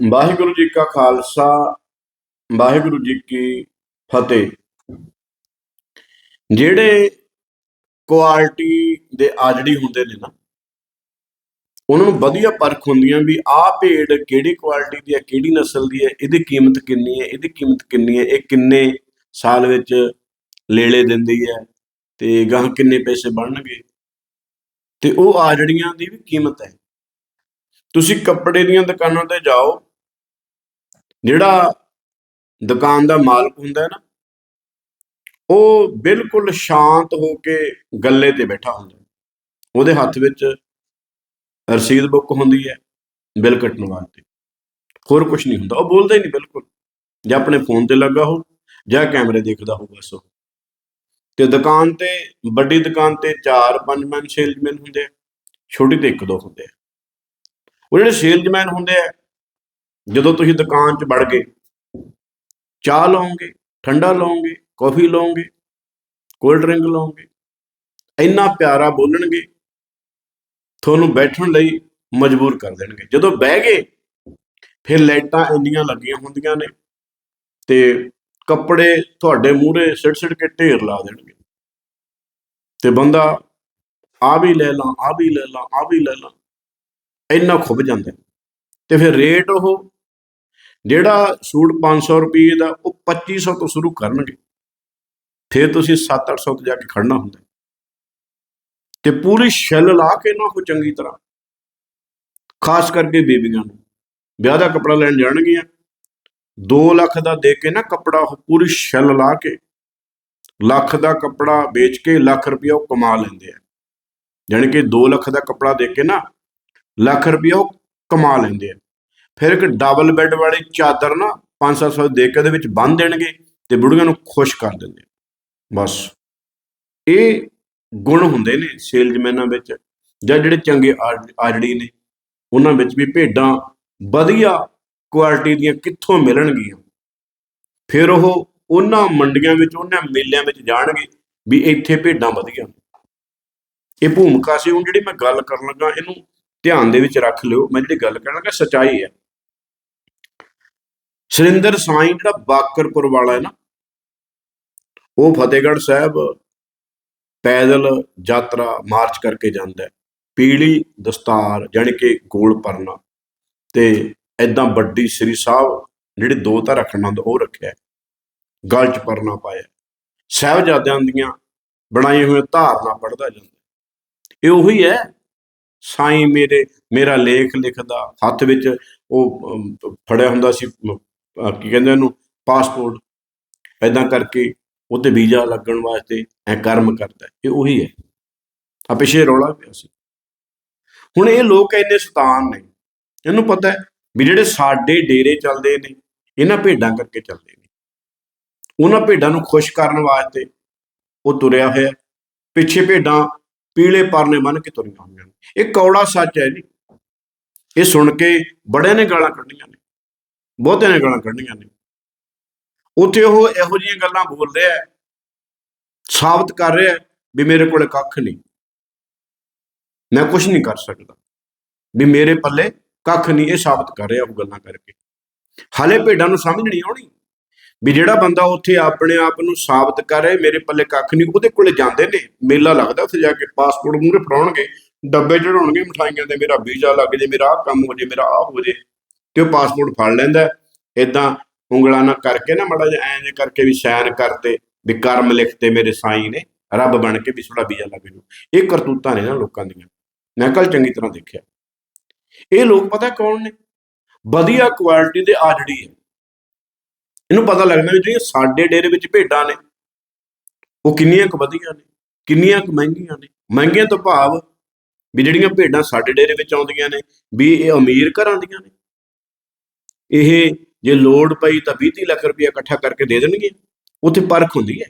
ਵਾਹਿਗੁਰੂ ਜੀ ਕਾ ਖਾਲਸਾ, ਵਾਹਿਗੁਰੂ ਜੀ ਕੀ ਫਤਿਹ। ਜਿਹੜੇ ਕੁਆਲਿਟੀ ਦੇ ਆਜੜੀ ਹੁੰਦੇ ਨੇ ਨਾ, ਉਹਨਾਂ ਨੂੰ ਵਧੀਆ ਪਰਖ ਹੁੰਦੀਆਂ ਵੀ ਆਹ ਭੇਡ ਕਿਹੜੀ ਕੁਆਲਿਟੀ ਦੀ ਹੈ ਕਿਹੜੀ ਨਸਲ ਦੀ ਹੈ ਇਹਦੀ ਕੀਮਤ ਕਿੰਨੀ ਹੈ ਇਹਦੀ ਕੀਮਤ ਕਿੰਨੀ ਹੈ ਇਹ ਕਿੰਨੇ ਸਾਲ ਵਿੱਚ ਲੇਲੇ ਦਿੰਦੀ ਹੈ ਤੇ ਗਾਹ ਕਿੰਨੇ ਪੈਸੇ ਬਣਨਗੇ। ਤੇ ਉਹ ਆਜੜੀਆਂ ਦੀ ਵੀ ਕੀਮਤ ਹੈ। ਤੁਸੀਂ ਕੱਪੜੇ ਦੀਆਂ ਦੁਕਾਨਾਂ ਤੇ ਜਾਓ ਜਿਹੜਾ ਦੁਕਾਨ ਦਾ ਮਾਲਕ ਹੁੰਦਾ ਹੈ ਨਾ, ਉਹ ਬਿਲਕੁਲ ਸ਼ਾਂਤ ਹੋ ਕੇ ਗੱਲੇ ਤੇ ਬੈਠਾ ਹੁੰਦਾ ਉਹਦੇ ਹੱਥ ਵਿੱਚ ਰਸੀਦ ਬੁੱਕ ਹੁੰਦੀ ਹੈ, ਬਿੱਲ ਕੱਟਣ ਵਾਸਤੇ। ਹੋਰ ਕੁਝ ਨਹੀਂ ਹੁੰਦਾ, ਉਹ ਬੋਲਦਾ ਹੀ ਨਹੀਂ ਬਿਲਕੁਲ। ਜਾਂ ਆਪਣੇ ਫੋਨ ਤੇ ਲੱਗਾ ਹੋ, ਜਾਂ ਕੈਮਰੇ ਦੇਖਦਾ ਹੋ, ਬਸ ਉਹ। ਤੇ ਦੁਕਾਨ ਤੇ, ਵੱਡੀ ਦੁਕਾਨ ਤੇ 4-5 ਮੈਨ ਸੇਲਜ਼ਮੈਨ ਹੁੰਦੇ ਆ, ਛੋਟੀ ਤੇ ਇੱਕ ਦੋ ਹੁੰਦੇ ਆ। ਉਹ ਜਿਹੜੇ ਸੇਲਜ਼ਮੈਨ ਹੁੰਦੇ ਆ ਜਦੋਂ ਤੁਸੀਂ ਦੁਕਾਨ 'ਚ ਵੜ ਗਏ, ਚਾਹ ਲਓਗੇ, ਠੰਡਾ ਲਓਗੇ, ਕੌਫੀ ਲਓਗੇ, ਕੋਲਡ ਡਰਿੰਕ ਲਓਗੇ, ਇੰਨਾ ਪਿਆਰਾ ਬੋਲਣਗੇ, ਤੁਹਾਨੂੰ ਬੈਠਣ ਲਈ ਮਜਬੂਰ ਕਰ ਦੇਣਗੇ। ਜਦੋਂ ਬਹਿ ਗਏ, ਫਿਰ ਲਾਈਟਾਂ ਇੰਨੀਆਂ ਲੱਗੀਆਂ ਹੁੰਦੀਆਂ ਨੇ ਤੇ ਕੱਪੜੇ ਤੁਹਾਡੇ ਮੂਹਰੇ ਸਿੱਟ ਸਿੱਟ ਕੇ ਢੇਰ ਲਾ ਦੇਣਗੇ। ਤੇ ਬੰਦਾ ਆ ਵੀ ਲੈ ਲਾਂ ਆ ਵੀ ਲੈ ਲਾਂ ਆ ਵੀ ਲੈ ਲਾਂ। ਇੰਨਾ ਖੁੱਭ ਜਾਂਦਾ। ਹੈ। ਤੇ ਫਿਰ ਰੇਟ ਉਹ ਜਿਹੜਾ ਸੂਟ 500 ਰੁਪਏ ਦਾ, ਉਹ 2500 ਤੋਂ ਸ਼ੁਰੂ ਕਰਨਗੇ। ਫਿਰ ਤੁਸੀਂ 7-800 ਤੇ ਜਾ ਕੇ ਖੜਨਾ ਹੁੰਦਾ। ਹੈ। ਤੇ ਪੂਰੀ ਛਿੱਲ ਲਾ ਕੇ ਨਾ ਉਹ ਚੰਗੀ ਤਰ੍ਹਾਂ, ਖਾਸ ਕਰਕੇ ਬੇਬੀਆਂ ਨੂੰ। ਵਿਆਹ ਦਾ ਕੱਪੜਾ ਲੈਣ ਜਾਣਗੀਆਂ। 2 ਲੱਖ ਦਾ ਦੇ ਕੇ ਨਾ ਕੱਪੜਾ ਉਹ ਪੂਰੀ ਛਿੱਲ ਲਾ ਕੇ, ਲੱਖ ਦਾ ਕੱਪੜਾ ਵੇਚ ਕੇ ਲੱਖ ਰੁਪਇਆ ਉਹ ਕਮਾ ਲੈਂਦੇ ਆ। ਜਾਣੀ ਕਿ 2 ਲੱਖ ਦਾ ਕੱਪੜਾ ਦੇ ਕੇ ਨਾ, ਲੱਖ ਰੁਪਇਆ ਉਹ ਕਮਾ ਲੈਂਦੇ ਆ। ਫਿਰ ਇੱਕ ਡਬਲ ਬੈੱਡ ਵਾਲੀ ਚਾਦਰ ਨਾ 500 ਦੇ ਕੇ ਉਹਦੇ ਵਿੱਚ ਬੰਨ ਦੇਣਗੇ ਤੇ ਬੁੜੀਆਂ ਨੂੰ ਖੁਸ਼ ਕਰ ਦਿੰਦੇ ਬਸ। ਇਹ ਗੁਣ ਹੁੰਦੇ ਨੇ ਸੇਲਜ਼ਮੈਨਾਂ ਵਿੱਚ ਜਾਂ ਜਿਹੜੇ ਚੰਗੇ ਆਜ- ਆਜੜੀ ਨੇ, ਉਹਨਾਂ ਵਿੱਚ ਵੀ ਭੇਡਾਂ ਵਧੀਆ ਕੁਆਲਿਟੀ ਦੀਆਂ ਕਿੱਥੋਂ ਮਿਲਣਗੀਆਂ? ਫਿਰ ਉਹ ਉਹਨਾਂ ਮੰਡੀਆਂ ਵਿੱਚ, ਉਹਨਾਂ ਮੇਲਿਆਂ ਵਿੱਚ ਜਾਣਗੇ ਵੀ ਇੱਥੇ ਭੇਡਾਂ ਵਧੀਆ ਇਹ ਭੂਮਿਕਾ ਸੀ। ਹੁਣ ਜਿਹੜੀ ਮੈਂ ਗੱਲ ਕਰਨ ਲੱਗਾ, ਇਹਨੂੰ ਧਿਆਨ ਦੇ ਵਿੱਚ ਰੱਖ ਲਿਓ। ਮੈਂ ਜਿਹੜੀ ਗੱਲ ਕਰਨ ਲੱਗਾ, ਸਚਾਈ ਹੈ। ਸੁਰਿੰਦਰ ਸਾਈਂ ਜਿਹੜਾ ਬਾਕਰਪੁਰ ਵਾਲਾ ਹੈ ਨਾ, ਉਹ ਫਤਿਹਗੜ੍ਹ ਸਾਹਿਬ ਪੈਦਲ ਯਾਤਰਾ ਮਾਰਚ ਕਰਕੇ ਜਾਂਦਾ ਹੈ। ਪੀਲੀ ਦਸਤਾਰ ਜਾਣੀ ਕਿ ਗੋਲ ਪਰਨਾ ਤੇ ਐਦਾਂ ਵੱਡੀ ਸ੍ਰੀ ਸਾਹਿਬ ਜਿਹੜੇ ਦੋ ਤਾਂ ਰੱਖਣਾ ਹੁੰਦਾ ਉਹ ਰੱਖਿਆ ਹੈ। ਗਲ 'ਚ ਪਰਨਾ ਪਾਇਆ ਸਾਹਿਬਜ਼ਾਦਿਆਂ ਦੀਆਂ ਬਣਾਈ ਹੋਈਆਂ ਧਾਰਨਾ ਪੜਦਾ ਜਾਂਦਾ ਇਹ ਉਹੀ ਹੈ, ਸਾਈਂ ਮੇਰੇ, ਮੇਰਾ ਲੇਖ ਲਿਖਦਾ, ਹੱਥ ਵਿੱਚ ਉਹ ਫੜਿਆ ਹੁੰਦਾ ਸੀ ਕੀ ਕਹਿੰਦੇ ਉਹਨੂੰ ਪਾਸਪੋਰਟ ਐਦਾਂ ਕਰਕੇ ਉੱਤੇ ਵੀਜ਼ਾ ਲੱਗਣ ਵਾਸਤੇ ਐ ਕਰਮ ਕਰਦਾ ਇਹ ਉਹੀ ਹੈ। ਆ ਪਿਛੇ ਰੌਲਾ ਪਿਆ ਸੀ। ਹੁਣ ਇਹ ਲੋਕ ਇੰਨੇ ਸ਼ੈਤਾਨ ਨੇ। ਇਹਨੂੰ ਪਤਾ ਹੈ ਵੀ ਜਿਹੜੇ ਸਾਡੇ ਡੇਰੇ ਚੱਲਦੇ ਨੇ, ਇਹਨਾਂ ਭੇਡਾਂ ਕਰਕੇ ਚੱਲਦੇ ਨੇ। ਉਹਨਾਂ ਭੇਡਾਂ ਨੂੰ ਖੁਸ਼ ਕਰਨ ਵਾਸਤੇ ਉਹ ਤੁਰਿਆ ਹੋਇਆ। ਪਿੱਛੇ ਭੇਡਾਂ ਪੀਲੇ ਪਰਨੇ ਬੰਨ ਕੇ ਤੁਰੀਆਂ ਹੋਈਆਂ ਨੇ। ਇਹ ਕੌੜਾ ਸੱਚ ਹੈ ਜੀ। ਇਹ ਸੁਣ ਕੇ ਬੜਿਆਂ ਨੇ ਗਾਲਾਂ ਕੱਢੀਆਂ ਨੇ। ਬਹੁਤਿਆਂ ਨੇ ਗਾਲਾਂ ਕੱਢੀਆਂ ਨੇ। ਉੱਥੇ ਉਹ ਇਹੋ ਜਿਹੀਆਂ ਗੱਲਾਂ ਬੋਲ ਰਿਹਾ ਹੈ ਸਾਬਤ ਕਰ ਰਿਹਾ ਹੈ ਵੀ ਮੇਰੇ ਕੋਲ ਕੱਖ ਨਹੀਂ। ਮੈਂ ਕੁਝ ਨਹੀਂ ਕਰ ਸਕਦਾ। ਵੀ ਮੇਰੇ ਪੱਲੇ ਕੱਖ ਨਹੀਂ, ਇਹ ਸਾਬਤ ਕਰ ਰਿਹਾ ਉਹ ਗੱਲਾਂ ਕਰਕੇ। ਹਾਲੇ ਭੇਡਾਂ ਨੂੰ ਸਮਝ ਨਹੀਂ ਆਉਣੀ ਵੀ ਜਿਹੜਾ ਬੰਦਾ ਉੱਥੇ ਆਪਣੇ ਆਪ ਨੂੰ ਸਾਬਤ ਕਰ ਰਿਹਾ, ਮੇਰੇ ਪੱਲੇ ਕੱਖ ਨਹੀਂ, ਉਹਦੇ ਕੋਲੇ ਜਾਂਦੇ ਨੇ। ਮੇਲਾ ਲੱਗਦਾ ਉੱਥੇ ਜਾ ਕੇ ਪਾਸਪੋਰਟ ਮੂਹਰੇ ਫੜਾਉਣਗੇ, ਡੱਬੇ ਚੜਾਉਣਗੇ ਮਠਾਈਆਂ ਦੇ, ਮੇਰਾ ਵੀਜ਼ਾ ਲੱਗ ਜੇ, ਮੇਰਾ ਆਹ ਕੰਮ ਹੋ ਜੇ, ਮੇਰਾ ਆਹ ਹੋ ਜੇ। ਤੇ ਉਹ ਪਾਸਪੋਰਟ ਫੜ ਲੈਂਦਾ ਇਦਾਂ ਉਂਗਲਾਂ ਨਾਲ ਕਰਕੇ ਨਾ ਮੜਾ ਜਿਹਾ, ਐਂ ਜੇ ਕਰਕੇ ਵੀ ਸਾਈਨ ਕਰਤੇ ਵੀ ਕਰਮ ਲਿਖਤੇ ਮੇਰੇ ਸਾਈਂ ਨੇ, ਰੱਬ ਬਣ ਕੇ ਵੀ ਥੋੜਾ ਵੀਜ਼ਾ ਲੱਗ ਜੂ ਇਹ ਕਰਤੂਤਾਂ ਨੇ ਨਾ ਲੋਕਾਂ ਦੀਆਂ। ਮੈਂ ਕੱਲ ਚੰਗੀ ਤਰ੍ਹਾਂ ਦੇਖਿਆ। ਇਹ ਲੋਕ ਪਤਾ ਕੌਣ ਨੇ? ਵਧੀਆ ਕੁਆਲਿਟੀ ਦੇ ਆਜੜੀ ਹੈ। ਇਹਨੂੰ ਪਤਾ ਲੱਗਦਾ ਵੀ ਜਿਹੜੀਆਂ ਸਾਡੇ ਡੇਰੇ ਵਿੱਚ ਭੇਡਾਂ ਨੇ, ਉਹ ਕਿੰਨੀਆਂ ਕੁ ਵਧੀਆ ਨੇ, ਕਿੰਨੀਆਂ ਕੁ ਮਹਿੰਗੀਆਂ ਨੇ। ਮਹਿੰਗੀਆਂ ਤੋਂ ਭਾਵ ਵੀ ਜਿਹੜੀਆਂ ਭੇਡਾਂ ਸਾਡੇ ਡੇਰੇ ਵਿੱਚ ਆਉਂਦੀਆਂ ਨੇ, ਵੀ ਇਹ ਅਮੀਰ ਘਰਾਂ ਦੀਆਂ ਨੇ। ਇਹ ਜੇ ਲੋੜ ਪਈ ਤਾਂ 20 ਲੱਖ ਰੁਪਏ ਇਕੱਠਾ ਕਰਕੇ ਦੇ ਦੇਣਗੇ। ਉੱਥੇ ਪਰਖ ਹੁੰਦੀ ਹੈ।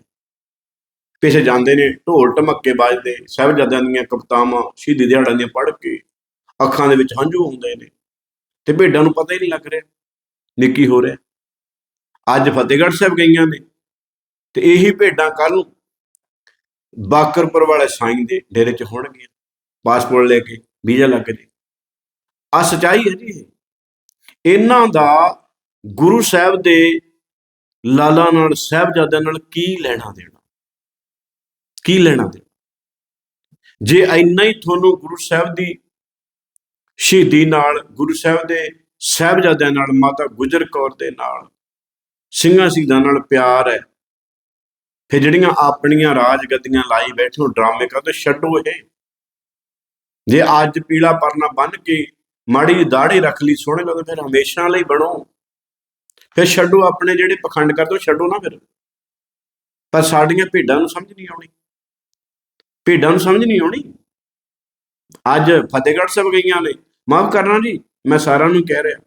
ਪਿੱਛੇ ਜਾਂਦੇ ਨੇ, ਢੋਲ ਢਮੱਕੇ ਵੱਜਦੇ, ਸਾਹਿਬਜ਼ਾਦਿਆਂ ਦੀਆਂ ਕਪਤਾਵਾਂ ਸ਼ਹੀਦੀ ਦਿਹਾੜਾਂ ਦੀਆਂ ਪੜ੍ਹ ਕੇ ਅੱਖਾਂ ਦੇ ਵਿੱਚ ਹੰਝੂ ਹੁੰਦੇ ਨੇ। ਤੇ ਭੇਡਾਂ ਨੂੰ ਪਤਾ ਹੀ ਨਹੀਂ ਲੱਗ ਰਿਹਾ, ਨਿੱਕੀ ਹੋ ਰਿਹਾ। ਅੱਜ ਫਤਿਹਗੜ੍ਹ ਸਾਹਿਬ ਗਈਆਂ ਨੇ ਤੇ ਇਹੀ ਭੇਡਾਂ ਕੱਲ ਨੂੰ ਬਾਕਰਪੁਰ ਵਾਲੇ ਸਾਈਂ ਦੇ ਡੇਰੇ 'ਚ ਹੋਣਗੀਆਂ। ਪਾਸਪੋਰਟ ਲੈ ਕੇ, ਵੀਜ਼ਾ ਲੱਗ ਜੇ ਆ ਸਚਾਈ ਹੈ ਜੀ ਇਹ। ਇਹਨਾਂ ਦਾ ਗੁਰੂ ਸਾਹਿਬ ਦੇ ਲਾਲਾ ਨਾਲ, ਸਾਹਿਬਜ਼ਾਦਿਆਂ ਨਾਲ ਕੀ ਲੈਣਾ ਦੇਣਾ? ਕੀ ਲੈਣਾ ਦੇਣਾ? ਜੇ ਇੰਨਾ ਹੀ ਤੁਹਾਨੂੰ ਗੁਰੂ ਸਾਹਿਬ ਦੀ ਸ਼ਹੀਦੀ ਨਾਲ, ਗੁਰੂ ਸਾਹਿਬ ਦੇ ਸਾਹਿਬਜ਼ਾਦਿਆਂ ਨਾਲ, ਮਾਤਾ ਗੁਜਰ ਕੌਰ ਦੇ ਨਾਲ, ਸਿੰਘਾਂ ਸ਼ਹੀਦਾਂ ਨਾਲ ਪਿਆਰ ਹੈ, ਫਿਰ ਜਿਹੜੀਆਂ ਆਪਣੀਆਂ ਰਾਜ ਗੱਦੀਆਂ ਲਾਈ ਬੈਠੇ ਹੋ, ਡਰਾਮੇ ਕਰਦੇ ਛੱਡੋ ਇਹ। ਜੇ ਅੱਜ ਪੀਲਾ ਪਰਨਾ ਬੰਨ ਕੇ ਮਾੜੀ ਜਿਹੀ ਦਾੜੀ ਰੱਖ ਲਈ, ਸੋਹਣੇ ਲੱਗਦੇ ਫਿਰ ਹਮੇਸ਼ਾ ਲਈ ਬਣੋ। ਫਿਰ ਛੱਡੋ ਆਪਣੇ ਜਿਹੜੇ ਪਖੰਡ ਕਰਦੇ ਹੋ, ਛੱਡੋ ਨਾ ਫਿਰ। ਪਰ ਸਾਡੀਆਂ ਭੇਡਾਂ ਨੂੰ ਸਮਝ ਨਹੀਂ ਆਉਣੀ। ਭੇਡਾਂ ਨੂੰ ਸਮਝ ਨਹੀਂ ਆਉਣੀ। ਅੱਜ ਫਤਿਹਗੜ੍ਹ ਸਾਹਿਬ ਗਈਆਂ ਨੇ। ਮਾਫ ਕਰਨਾ ਜੀ, ਮੈਂ ਸਾਰਿਆਂ ਨੂੰ ਕਹਿ ਰਿਹਾ।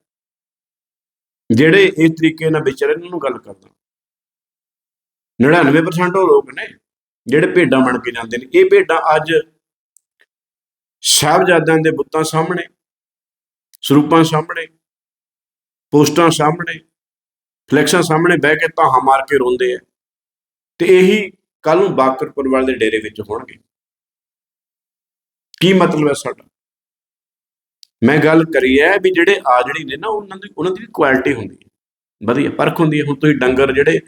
ਜਿਹੜੇ ਇਸ ਤਰੀਕੇ ਨਾਲ ਵਿਚਰੇ ਇਹਨਾਂ ਨੂੰ ਗੱਲ ਕਰਦਾ। 99% ਉਹ ਲੋਕ ਨੇ, ਜਿਹੜੇ ਭੇਡਾਂ ਬਣ ਕੇ ਜਾਂਦੇ ਨੇ। ਇਹ ਭੇਡਾਂ ਅੱਜ ਸਾਹਿਬਜ਼ਾਦਿਆਂ ਦੇ ਬੁੱਤਾਂ ਸਾਹਮਣੇ ਸਰੂਪਾਂ ਸਾਹਮਣੇ, ਪੋਸਟਾਂ ਸਾਹਮਣੇ, ਫਲੈਕਸਾਂ ਸਾਹਮਣੇ ਬਹਿ ਕੇ ਤਾਹਾਂ ਮਾਰ ਕੇ ਰੋਂਦੇ ਆ। ਤੇ ਇਹੀ ਕੱਲ ਨੂੰ ਬਾਕਰਪੁਰ ਵਾਲੇ ਦੇ ਡੇਰੇ ਵਿੱਚ ਹੋਣਗੇ। ਕੀ ਮਤਲਬ ਹੈ ਸਾਡਾ? ਮੈਂ ਗੱਲ ਕਰੀ ਹੈ ਵੀ ਜਿਹੜੇ ਆ ਜਿਹੜੀ ਨੇ ਨਾ, ਉਹਨਾਂ ਦੀ ਉਹਨਾਂ ਦੀ ਵੀ ਕੁਆਲਿਟੀ ਹੁੰਦੀ ਹੈ। ਵਧੀਆ, ਪਰਖ ਹੁੰਦੀ ਹੈ। ਹੁਣ ਤੁਸੀਂ ਡੰਗਰ ਜਿਹੜੇ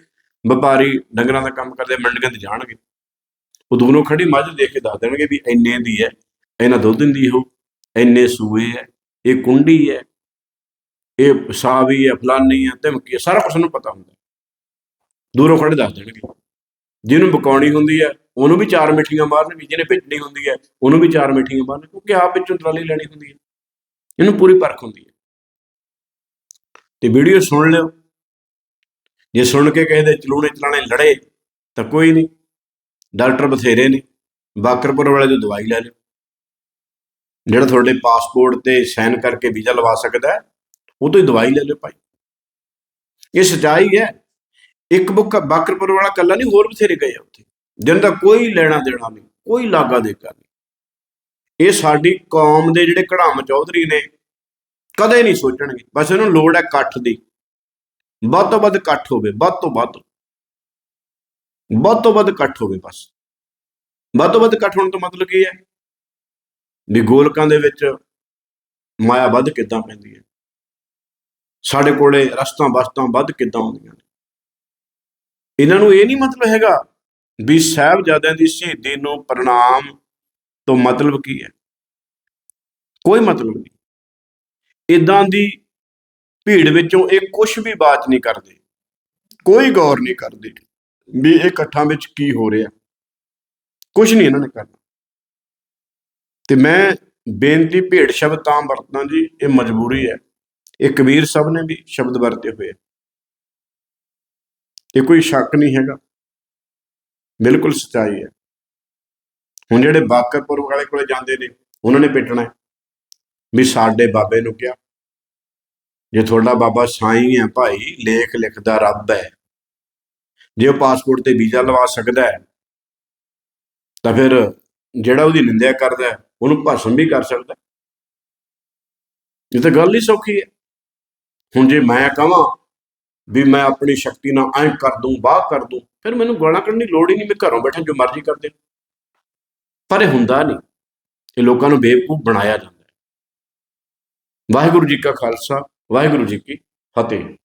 ਵਪਾਰੀ ਡੰਗਰਾਂ ਦਾ ਕੰਮ ਕਰਦੇ ਮੰਡੀਆਂ ਤੇ ਜਾਣਗੇ। ਉਹ ਦੋਨੋਂ ਖੜੀ ਮੱਝ ਦੇਖ ਕੇ ਦੱਸ ਦੇਣਗੇ ਵੀ ਇੰਨੇ ਦੀ ਹੈ, ਇਹਨਾਂ ਦੁੱਧ ਦਿੰਦੀ ਹੋ ਇੰਨੇ ਸੂਏ ਹੈ। ਇਹ ਕੁੰਡੀ ਹੈ, ਇਹ ਸਾਵੀ ਹੈ, ਫਲਾਨੀ ਹੈ, ਧਮਕੀ ਹੈ, ਸਾਰਾ ਕੁਝ ਨੂੰ ਪਤਾ ਹੁੰਦਾ ਦੂਰੋਂ ਖੜੇ ਦੱਸ ਦੇਣਗੇ। ਜਿਹਨੂੰ ਬਕਾਉਣੀ ਹੁੰਦੀ ਹੈ, ਉਹਨੂੰ ਵੀ ਚਾਰ ਮਿੱਠੀਆਂ ਮਾਰਨਗੇ, ਜਿਹਨੇ ਭੇਜਣੀ ਹੁੰਦੀ ਹੈ, ਉਹਨੂੰ ਵੀ ਚਾਰ ਮਿੱਠੀਆਂ ਮਾਰਨ ਕਿਉਂਕਿ ਆਪ ਵਿੱਚੋਂ ਦਰਾਲੀ ਲੈਣੀ ਹੁੰਦੀ ਹੈ। ਇਹਨੂੰ ਪੂਰੀ ਪਰਖ ਹੁੰਦੀ ਹੈ। ਤੇ ਵੀਡੀਓ ਸੁਣ ਲਿਓ। ਜੇ ਸੁਣ ਕੇ ਕਿਸੇ ਦੇ ਚਲੂਣੇ ਚਲਾਣੇ ਲੜੇ, ਤਾਂ ਕੋਈ ਨਹੀਂ, ਡਾਕਟਰ ਬਥੇਰੇ ਨੇ, ਬਾਕਰਪੁਰ ਵਾਲੇ ਤੋਂ ਦਵਾਈ ਲੈ ਲਿਓ। ਜਿਹੜਾ ਤੁਹਾਡੇ ਪਾਸਪੋਰਟ ਤੇ ਸਾਈਨ ਕਰਕੇ ਵੀਜ਼ਾ ਲਵਾ ਸਕਦਾ ਹੈ ਉਹ ਤੋਂ ਹੀ ਦਵਾਈ ਲੈ ਲਿਓ ਭਾਈ। ਇਹ ਸਚਾਈ ਹੈ। ਇੱਕ ਬੁੱਕ ਬਾਕਰਪੁਰ ਵਾਲਾ ਕੱਲਾ ਨਹੀਂ, ਹੋਰ ਬਥੇਰੇ ਗਏ ਆ ਉੱਥੇ। ਜਿਹਨਾਂ ਦਾ ਕੋਈ ਲੈਣਾ ਦੇਣਾ ਨਹੀਂ, ਕੋਈ ਲਾਗਾ ਦੇਗਾ ਨਹੀਂ। ਇਹ ਸਾਡੀ ਕੌਮ ਦੇ ਜਿਹੜੇ ਕੜਾਮ ਚੌਧਰੀ ਨੇ, ਕਦੇ ਨਹੀਂ ਸੋਚਣਗੇ। ਬਸ ਇਹਨੂੰ ਲੋੜ ਹੈ ਇਕੱਠ ਦੀ। ਵੱਧ ਤੋਂ ਵੱਧ ਇਕੱਠ ਹੋਵੇ, ਵੱਧ ਤੋਂ ਵੱਧ। ਵੱਧ ਤੋਂ ਵੱਧ ਇਕੱਠ ਹੋਵੇ ਬਸ। ਵੱਧ ਤੋਂ ਵੱਧ ਇਕੱਠ ਹੋਣ ਤੋਂ ਮਤਲਬ ਕੀ ਹੈ? ਵੀ ਗੋਲਕਾਂ ਦੇ ਵਿੱਚ ਮਾਇਆ ਵੱਧ ਕਿੱਦਾਂ ਪੈਂਦੀ ਹੈ? ਸਾਡੇ ਕੋਲੇ ਰਸਤਾਂ ਬਸਤਾਂ ਵੱਧ ਕਿੱਦਾਂ ਆਉਂਦੀਆਂ ਨੇ? ਇਹਨਾਂ ਨੂੰ ਇਹ ਨਹੀਂ ਮਤਲਬ ਹੈਗਾ ਵੀ ਸਾਹਿਬਜ਼ਾਦਿਆਂ ਦੀ ਸ਼ਹੀਦੀ ਨੂੰ ਪ੍ਰਣਾਮ ਤੋਂ ਮਤਲਬ ਕੀ ਹੈ? ਕੋਈ ਮਤਲਬ ਨਹੀਂ। ਇਦਾਂ ਦੀ ਭੀੜ ਵਿੱਚੋਂ ਇਹ ਕੁਝ ਵੀ ਬਾਤ ਨਹੀਂ ਕਰਦੇ। ਕੋਈ ਗੌਰ ਨਹੀਂ ਕਰਦੇ ਵੀ ਇਹ ਇਕੱਠਾਂ ਵਿੱਚ ਕੀ ਹੋ ਰਿਹਾ। ਕੁਝ ਨਹੀਂ ਇਹਨਾਂ ਨੇ ਕਰਨਾ। ਤੇ ਮੈਂ ਬੇਨਤੀ ਭੇਡ ਸ਼ਬਦ ਤਾਂ ਵਰਤਣਾ ਜੀ, ਇਹ ਮਜਬੂਰੀ ਹੈ। ਇਹ ਕਬੀਰ ਸਾਹਿਬ ਨੇ ਵੀ ਸ਼ਬਦ ਵਰਤੇ ਹੋਏ ਆ। ਇਹ ਕੋਈ ਸ਼ੱਕ ਨਹੀਂ ਹੈਗਾ। ਬਿਲਕੁਲ ਸਚਾਈ ਹੈ। ਹੁਣ ਜਿਹੜੇ ਬਾਕਰਪੁਰ ਵਾਲੇ ਕੋਲੇ ਜਾਂਦੇ ਨੇ, ਉਹਨਾਂ ਨੇ ਪਿੱਟਣਾ ਵੀ ਸਾਡੇ ਬਾਬੇ ਨੂੰ ਕਿਹਾ, ਜੇ ਤੁਹਾਡਾ ਬਾਬਾ ਸਾਈਂ ਹੈ ਭਾਈ, ਲੇਖ ਲਿਖਦਾ ਰੱਬ ਹੈ। ਜੇ ਉਹ ਪਾਸਪੋਰਟ ਤੇ ਵੀਜ਼ਾ ਲਵਾ ਸਕਦਾ ਹੈ, ਤਾਂ ਫਿਰ ਜਿਹੜਾ ਉਹਦੀ ਨਿੰਦਿਆ ਕਰਦਾ ਹੈ ਉਹਨੂੰ ਭਾਸ਼ਣ ਵੀ ਕਰ ਸਕਦਾ। ਇਹ ਤਾਂ ਗੱਲ ਹੀ ਸੌਖੀ ਹੈ। ਹੁਣ ਜੇ ਮੈਂ ਕਹਾਂ ਵੀ ਮੈਂ ਆਪਣੀ ਸ਼ਕਤੀ ਨਾਲ ਐਂ ਕਰ ਦੂੰ ਬਾਹ ਕਰ ਦੂੰ, ਫਿਰ ਮੈਨੂੰ ਗਾਲਾਂ ਕੱਢਣ ਦੀ ਲੋੜ ਹੀ ਨਹੀਂ, ਮੈਂ ਘਰੋਂ ਬੈਠਾ ਜੋ ਮਰਜ਼ੀ ਕਰਦੇ ਪਰ ਇਹ ਹੁੰਦਾ ਨਹੀਂ। ਇਹ ਲੋਕਾਂ ਨੂੰ ਬੇਵਕੂਫ ਬਣਾਇਆ ਜਾਂਦਾ ਹੈ। ਵਾਹਿਗੁਰੂ ਜੀ ਕਾ ਖਾਲਸਾ, ਵਾਹਿਗੁਰੂ ਜੀ ਕੀ ਫਤਿਹ।